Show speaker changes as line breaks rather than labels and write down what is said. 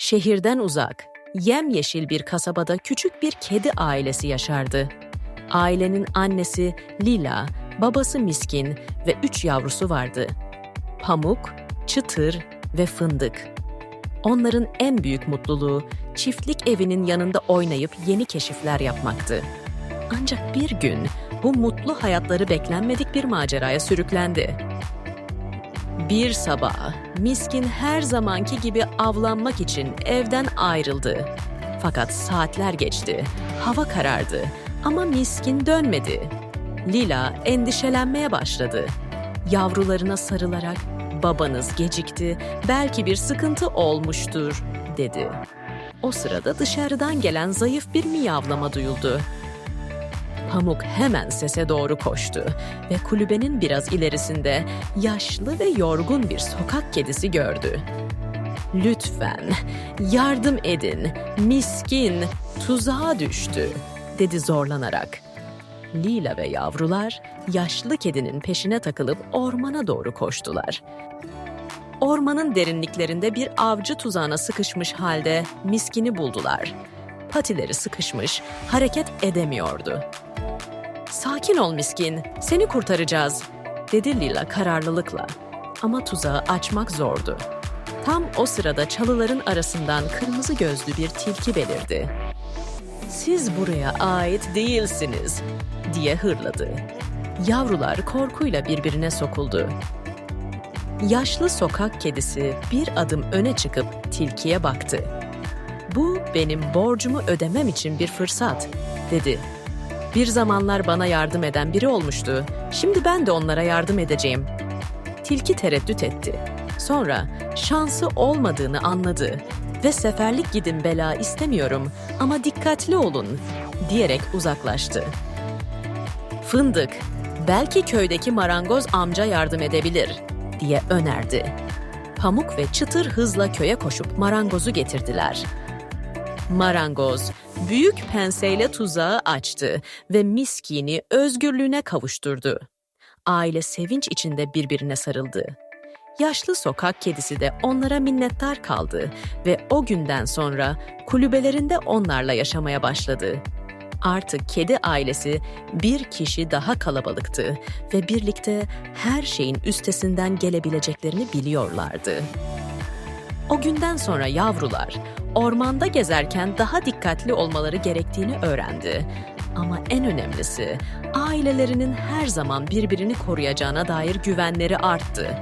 Şehirden uzak, yemyeşil bir kasabada küçük bir kedi ailesi yaşardı. Ailenin annesi Lila, babası Miskin ve üç yavrusu vardı. Pamuk, Çıtır ve Fındık. Onların en büyük mutluluğu çiftlik evinin yanında oynayıp yeni keşifler yapmaktı. Ancak bir gün bu mutlu hayatları beklenmedik bir maceraya sürüklendi. Bir sabah Miskin her zamanki gibi avlanmak için evden ayrıldı. Fakat saatler geçti, hava karardı ama Miskin dönmedi. Lila endişelenmeye başladı. Yavrularına sarılarak babanız gecikti, belki bir sıkıntı olmuştur dedi. O sırada dışarıdan gelen zayıf bir miyavlama duyuldu. Pamuk hemen sese doğru koştu ve kulübenin biraz ilerisinde yaşlı ve yorgun bir sokak kedisi gördü. Lütfen yardım edin, miskin tuzağa düştü, dedi zorlanarak. Lila ve yavrular yaşlı kedinin peşine takılıp ormana doğru koştular. Ormanın derinliklerinde bir avcı tuzağına sıkışmış halde miskini buldular. Patileri sıkışmış, hareket edemiyordu. Sakin ol miskin, seni kurtaracağız, dedi Lila kararlılıkla. Ama tuzağı açmak zordu. Tam o sırada çalıların arasından kırmızı gözlü bir tilki belirdi. Siz buraya ait değilsiniz, diye hırladı. Yavrular korkuyla birbirine sokuldu. Yaşlı sokak kedisi bir adım öne çıkıp tilkiye baktı. Bu benim borcumu ödemem için bir fırsat, dedi. Bir zamanlar bana yardım eden biri olmuştu. Şimdi ben de onlara yardım edeceğim. Tilki tereddüt etti. Sonra şansı olmadığını anladı ve seferlik gidin bela istemiyorum ama dikkatli olun diyerek uzaklaştı. Fındık, belki köydeki marangoz amca yardım edebilir diye önerdi. Pamuk ve Çıtır hızla köye koşup marangozu getirdiler. Marangoz büyük penseyle tuzağı açtı ve miskini özgürlüğüne kavuşturdu. Aile sevinç içinde birbirine sarıldı. Yaşlı sokak kedisi de onlara minnettar kaldı ve o günden sonra kulübelerinde onlarla yaşamaya başladı. Artık kedi ailesi bir kişi daha kalabalıktı ve birlikte her şeyin üstesinden gelebileceklerini biliyorlardı. O günden sonra yavrular ormanda gezerken daha dikkatli olmaları gerektiğini öğrendi. Ama en önemlisi ailelerinin her zaman birbirini koruyacağına dair güvenleri arttı